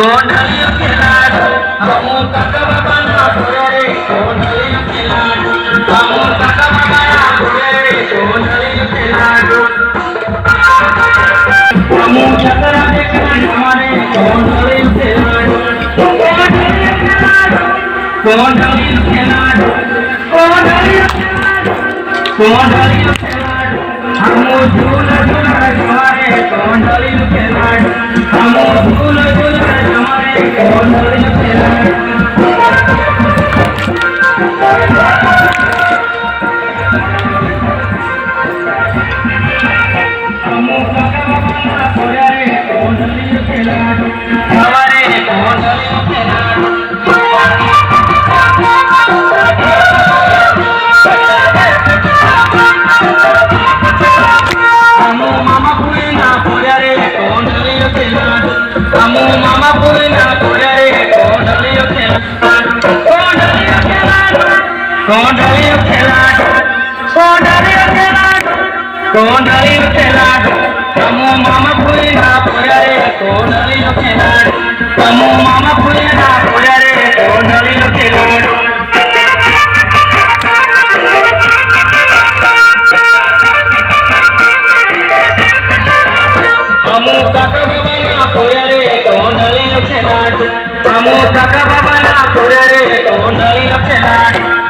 কোন ঢালির খেলা কোন ঢালির কোন ঢালির খেলা हमो झूल झूल हमारे कौन डली खेला हमो झूल Oh, no, no. કોંડળી ખેલાડ તમો મામા ફૂઈ ના પોયા રે કોંડળી ખેલાડ તમો મામા ફૂઈ ના પોયા રે કોંડળી ખેલાડ તમો કાકા બાબા ના પોયા રે કોંડળી ખેલાડ તમો કાકા બાબા ના પોયા રે કોંડળી ખેલાડ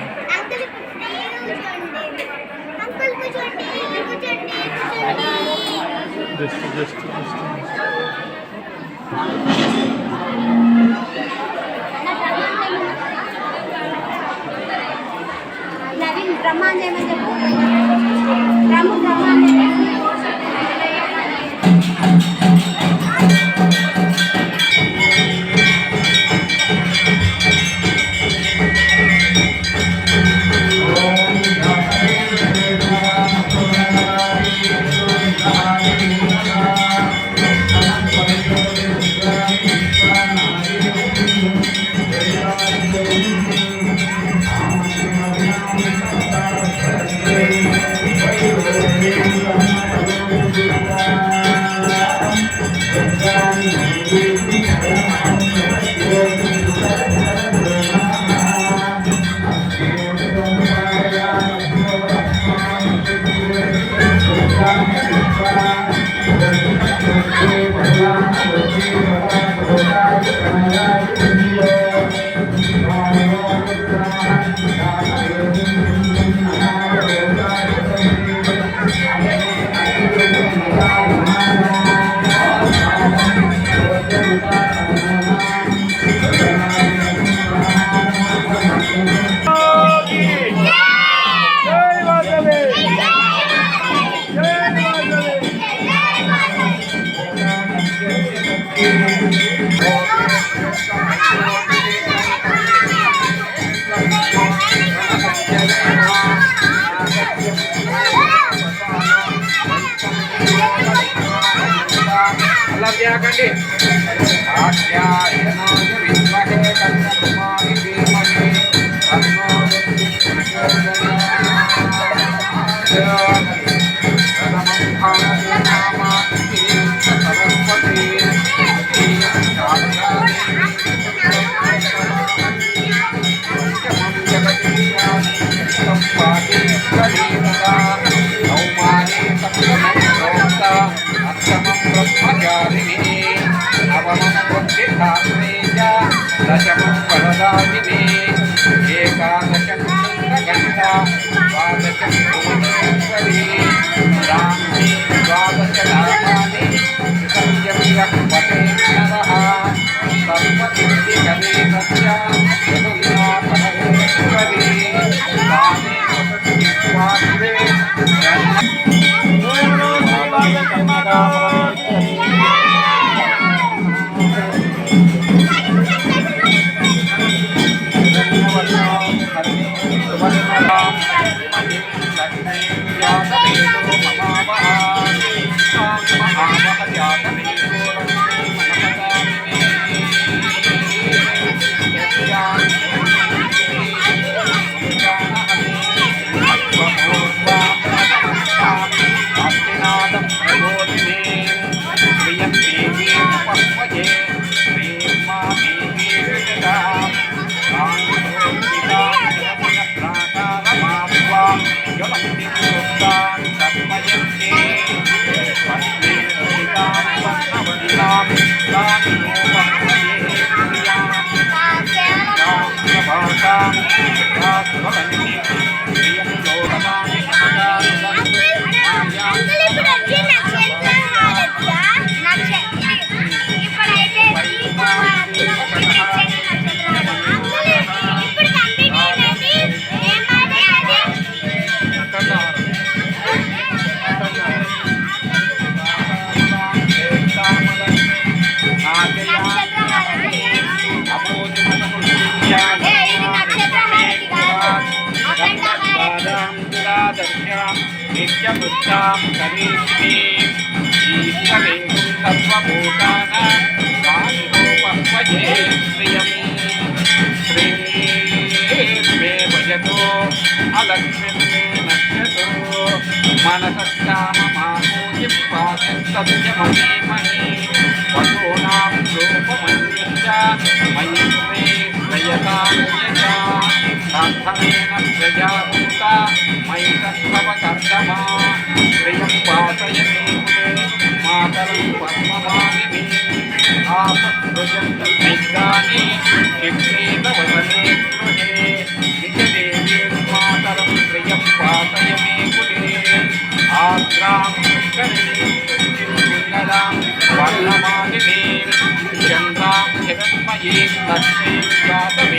नवमनवद्विधात्रेजा दशमं फलदायिने एकादशं चन्द्रघण्टा द्वादशं भुवनेश्वरी राम्ये द्वादशधामानि सत्यं यः पटे नरः सर्वसिद्धिकले तस्य यदुना परमेश्वरी रामे। वसति स्वात्रे ब्रह्म నిత్యబుద్ధాం కరీష్మి ఈశ్వరేణు సర్వభూతాన కానిరోపహ్వయే ప్రియం శ్రీమే భజతో అలక్ష్మి నశ్యతో మనసత్తామమానోజిం పాదస్తవ్యమహీమహి వసూనాం రూపమన్యశ్చ మయిత్రే శ్రయతాం యజా ప్రార్థనేన ప్రజాభూత మయి సత్వవ కర్దమా ప్రియం వాసయతే మాతరం పద్మమాలిని ఆపసృజంత విద్యాని క్షిప్రేత వదనే గృహే నిజదేవీ మాతరం ప్రియం వాసయమే కులే ఆగ్రాం పుష్కరిణీం వర్ణమాలినీం చంద్రాం హిరణ్మయీం లక్ష్మీం ஜெகன்மயே தன்மை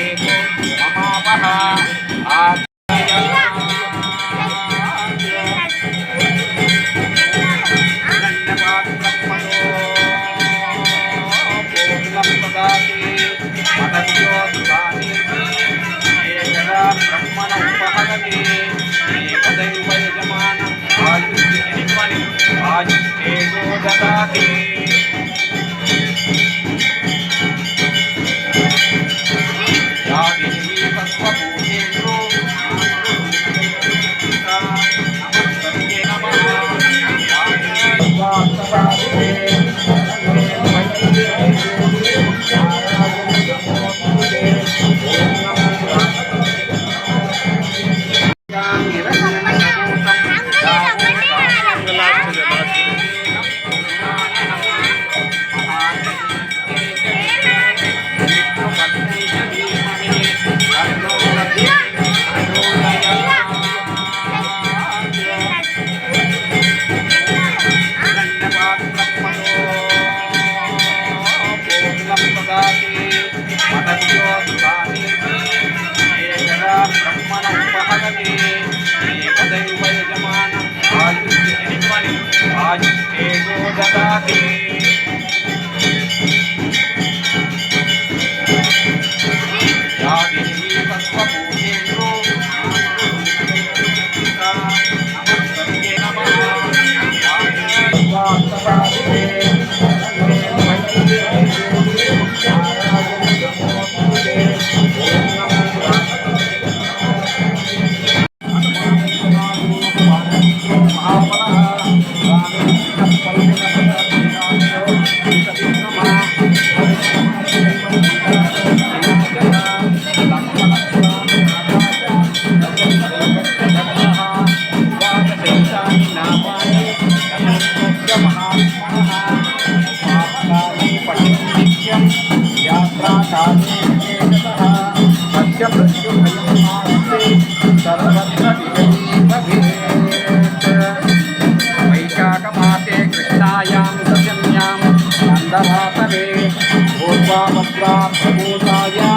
సీతా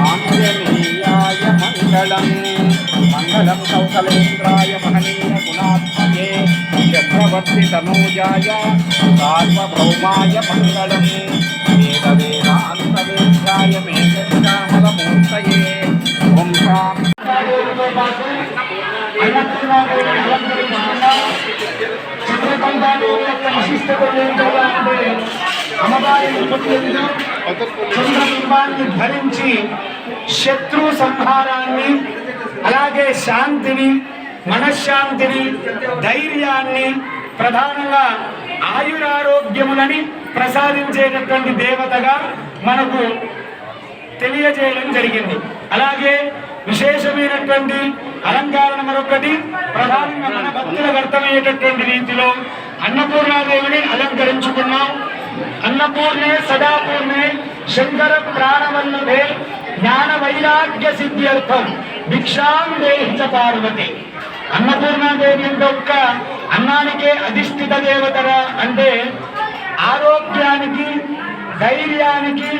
ఆంజనేయాయ మంగళం మంగళం కౌసలేంద్రాయ మహనీయ గుణాత్మయే చక్రవర్తి తనూజాయ సార్వభౌమాయ మంగళం వేద వేదాంతవేద్యాయ మేఘశ్యామలమూర్తయే ఓం శాం చంద్రబింబాన్ని ధరించి శత్రు సంహారాన్ని అలాగే శాంతిని మనశ్శాంతిని ధైర్యాన్ని ప్రధానంగా ఆయురారోగ్యములని ప్రసాదించేటటువంటి దేవతగా మనకు తెలియజేయడం జరిగింది. అలాగే విశేషమైనటువంటి అలంకారణ మరొకటి ప్రధానంగా మన భక్తులకు అర్థమయ్యేటటువంటి రీతిలో అన్నపూర్ణాదేవిని అలంకరించుకున్నాం. అన్నపూర్ణే సదాపూర్ణే శంకర ప్రాణవల్లభే జ్ఞాన వైరాగ్య సిద్ధ్యర్థం భిక్షాం దేహి పార్వతి. అన్నపూర్ణాదేవి అంటే ఒక్క అన్నానికే అధిష్ఠిత దేవతరా అంటే ఆరోగ్యానికి ధైర్యానికి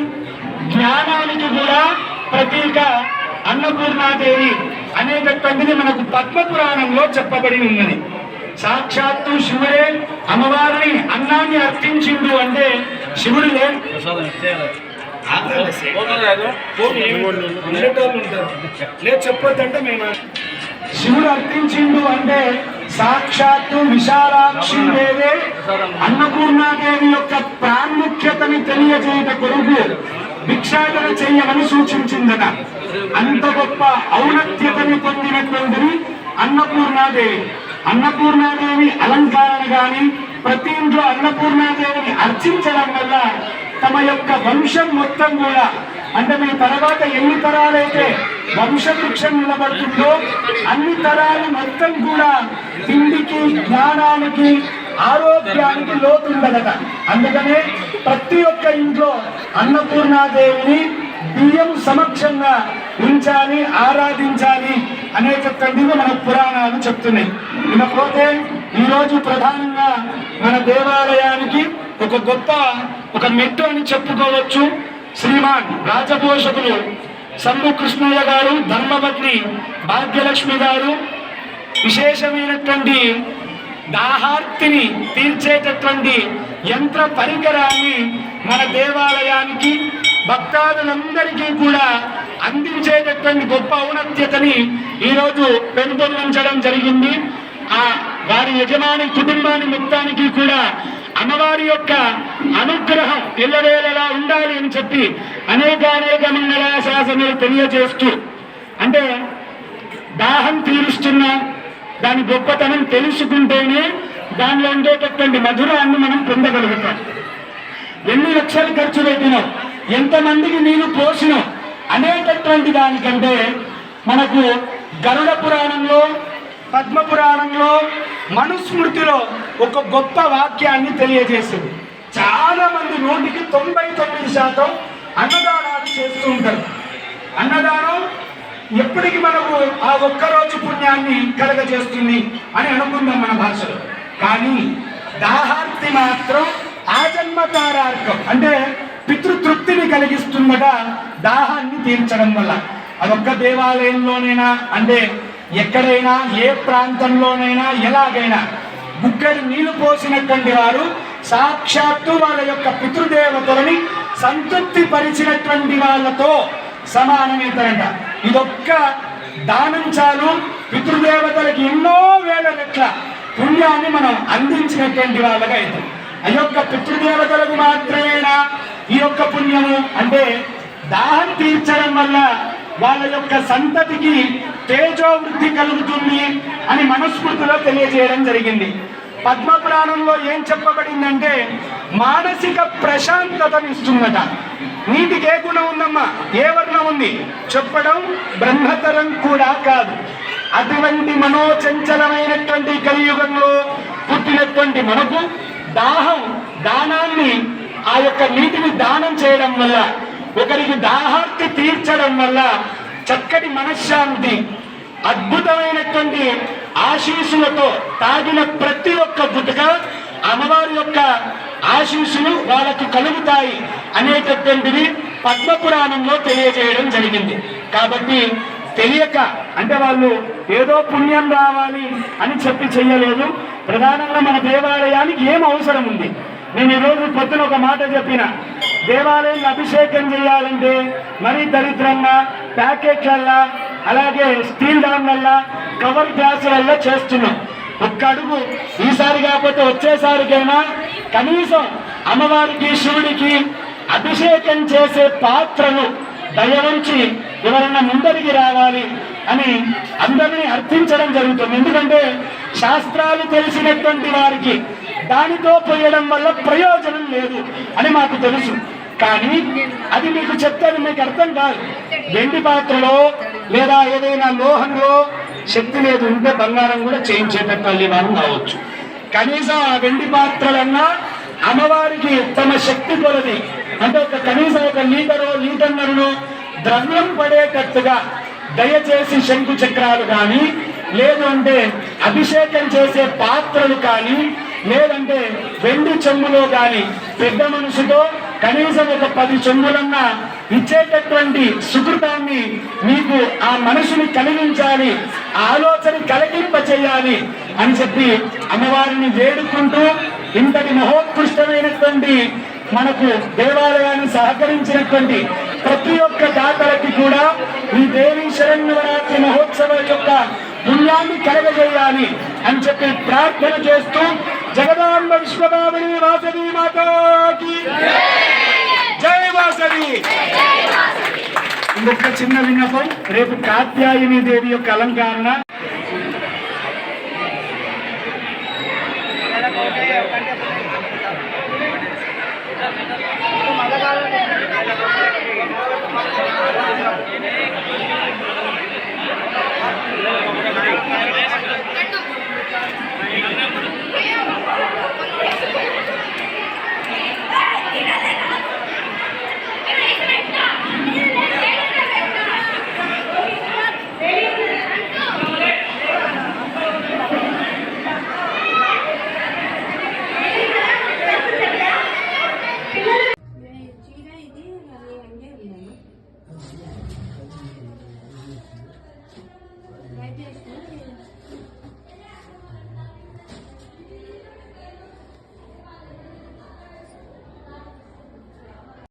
జ్ఞానానికి కూడా ప్రతీక అన్నపూర్ణాదేవి అనేటటువంటిది మనకు పద్మ పురాణంలో చెప్పబడి ఉన్నది. సాక్షాత్తు శివుడే అమ్మవారిని అన్నాన్ని అర్పించిండు అంటే శివుడు లే లేదు చెప్పొద్దంటే మేము శివుడు అర్పించిండు అంటే సాక్షాత్తు విశాలాక్షి దేవే అన్నపూర్ణాదేవి యొక్క ప్రాముఖ్యతని తెలియజేయట కొరకు భిక్షాటన చెయ్యమని సూచించిందట. అంత గొప్ప ఔన్నత్యతను పొందినటువంటిది అన్నపూర్ణాదేవి. అన్నపూర్ణాదేవి అలంకారణ గాని ప్రతి ఇంట్లో అన్నపూర్ణాదేవిని అర్చించడం వల్ల తమ యొక్క వంశం మొత్తం కూడా అంటే మీ తర్వాత ఎన్ని తరాలైతే వంశవృక్షం నిలబడుతుందో అన్ని తరాలు మొత్తం కూడా తిండికి జ్ఞానానికి ఆరోగ్యానికి లోతుండదట అందుకనే ప్రతి ఒక్క ఇంట్లో అన్నపూర్ణాదేవిని బియ్యం సమక్షంగా ఉంచాలి ఆరాధించాలి అనేటటువంటివి మన పురాణాలు చెప్తున్నాయి. ఇకపోతే ఈరోజు ప్రధానంగా మన దేవాలయానికి ఒక గొప్ప ఒక మెట్టు అని చెప్పుకోవచ్చు శ్రీమాన్ రాజపోషకులు శంభు కృష్ణయ్య గారు ధర్మపత్ని భాగ్యలక్ష్మి గారు. విశేషమైనటువంటి దాహార్తిని తీర్చేటటువంటి యంత్ర పరికరాన్ని మన దేవాలయానికి భక్తాదులందరికీ కూడా అందించేటటువంటి గొప్ప ఔన్నత్యతని ఈరోజు పెంపొందించడం జరిగింది. ఆ వారి యజమాని కుటుంబాన్ని మొత్తానికి కూడా అమ్మవారి యొక్క అనుగ్రహం ఎల్లవేళలా ఉండాలి అని చెప్పి అనేక అనేక మంగళాశాసనలు తెలియజేస్తూ అంటే దాహం తీరుస్తున్నాం దాని గొప్పతనం తెలుసుకుంటేనే దానిలో ఉండేటటువంటి మధురాన్ని మనం పొందగలుగుతాం. ఎన్ని లక్షలు ఖర్చు పెట్టినాం ఎంతమందికి నేను పోసినాం అనేటటువంటి దానికంటే మనకు గరుడ పురాణంలో పద్మ పురాణంలో మనుస్మృతిలో ఒక గొప్ప వాక్యాన్ని తెలియజేసింది. చాలా మంది నూటికి తొంభై తొమ్మిది శాతం అన్నదానాలు చేస్తూ ఉంటారు. అన్నదానం ఎప్పటికి మనకు ఆ ఒక్కరోజు పుణ్యాన్ని కలగజేస్తుంది అని అనుకుందాం మన భాషలో. కానీ దాహార్తి మాత్రం ఆజన్మకారార్కం. అంటే పితృతృప్తిని కలిగిస్తుందట దాహాన్ని తీర్చడం వల్ల. అదొక్క దేవాలయంలోనైనా అంటే ఎక్కడైనా ఏ ప్రాంతంలోనైనా ఎలాగైనా. బుక్కడి నీళ్ళు పోసినటువంటి వారు సాక్షాత్తు వాళ్ళ యొక్క పితృదేవతలని సంతృప్తి పరిచినటువంటి వాళ్ళతో సమానమవుతారంట ఇదొక్క దానం చాలు. పితృదేవతలకి ఎన్నో వేల రెట్ల పుణ్యాన్ని మనం అందించినటువంటి వాళ్ళగా అవుతాం ఆ యొక్క పితృదేవతలకు మాత్రమేనా ఈ యొక్క పుణ్యము అంటే దాహం తీర్చడం వల్ల వాళ్ళ యొక్క సంతతికి తేజోవృద్ధి కలుగుతుంది అని మనస్ఫూర్తిలో తెలియజేయడం జరిగింది. పద్మ పురాణంలో ఏం చెప్పబడిందంటే మానసిక ప్రశాంతతను ఇస్తుందట. నీటికి ఏ గుణం ఉందమ్మా? ఏ వర్ణం ఉంది? చెప్పడం బ్రహ్మతరం కూడా కాదు. అటువంటి మనోచంచలమైనటువంటి కలియుగంలో పుట్టినటువంటి మనకు దాహం దానాన్ని ఆ యొక్క నీటిని దానం చేయడం వల్ల ఒకరికి దాహార్తి తీర్చడం వల్ల చక్కటి మనశ్శాంతి అద్భుతమైనటువంటి ఆశీస్సులతో తాగిన ప్రతి ఒక్క గుటక అమ్మవారి యొక్క ఆశీస్సులు వాళ్ళకి కలుగుతాయి అనేటటువంటిది పద్మపురాణంలో తెలియజేయడం జరిగింది. కాబట్టి తెలియక అంటే వాళ్ళు ఏదో పుణ్యం రావాలి అని చెప్పి చెయ్యలేదు. ప్రధానంగా మన దేవాలయానికి ఏం అవసరం ఉంది? నేను ఈరోజు పొద్దున ఒక మాట చెప్పిన. దేవాలయం అభిషేకం చేయాలంటే మరీ దరిద్రంగా ప్యాకెట్లల్లా అలాగే స్టీల్ దానివల్ల కవర్ గ్లాసులల్లో చేస్తున్నాం. ఒక్క అడుగు ఈసారి కాకపోతే వచ్చేసారికైనా కనీసం అమ్మవారికి శివుడికి అభిషేకం చేసే పాత్రలు దయవంచి ఎవరన్నా ముందరికి రావాలి. అని అందరినీ అర్థించడం జరుగుతుంది. ఎందుకంటే శాస్త్రాలు తెలిసినటువంటి వారికి దానితో పోయడం వల్ల ప్రయోజనం లేదు అని మాకు తెలుసు. కానీ అది మీకు చెప్తాను మీకు అర్థం కాదు. వెండి పాత్రలో లేదా ఏదైనా లోహంలో శక్తి లేదు ఉంటే బంగారం కూడా చేయించేటట్టు మనం కావచ్చు. కనీసం ఆ వెండి పాత్రలన్నా అమ్మవారికి తమ శక్తి కొలది. అంటే ఒక కనీసం ఒక లీటరో లీటర్నరో ద్రవ్యం పడేటట్టుగా దయచేసి శంకు చక్రాలు కానీ లేదు అంటే అభిషేకం చేసే పాత్రలు కానీ లేదంటే వెండి చెంబులో కానీ పెద్ద మనసుతో కనీసం ఒక పది చెంబులన్నా ఇచ్చేటటువంటి సుకృతాన్ని మీకు ఆ మనసుని కలిగించాలి ఆలోచన కలిగింప చేయాలి అని చెప్పి అమ్మవారిని వేడుకుంటూ ఇంతటి మహోత్కృష్టమైనటువంటి మనకు దేవాలయాన్ని సహకరించినటువంటి ప్రతి ఒక్క దాతలకి కూడా ఈ దేవి శరణవరాత్రి మహోత్సవం యొక్క పుణ్యాన్ని కలగజేయాలి అని చెప్పి ప్రార్థన చేస్తూ జగదాంబ విశ్వభామిని వాసవి మాతాకి జై వాసవి! ఇంకొక చిన్న విన్నపం రేపు కాత్యాయని దేవి యొక్క అలంకరణ.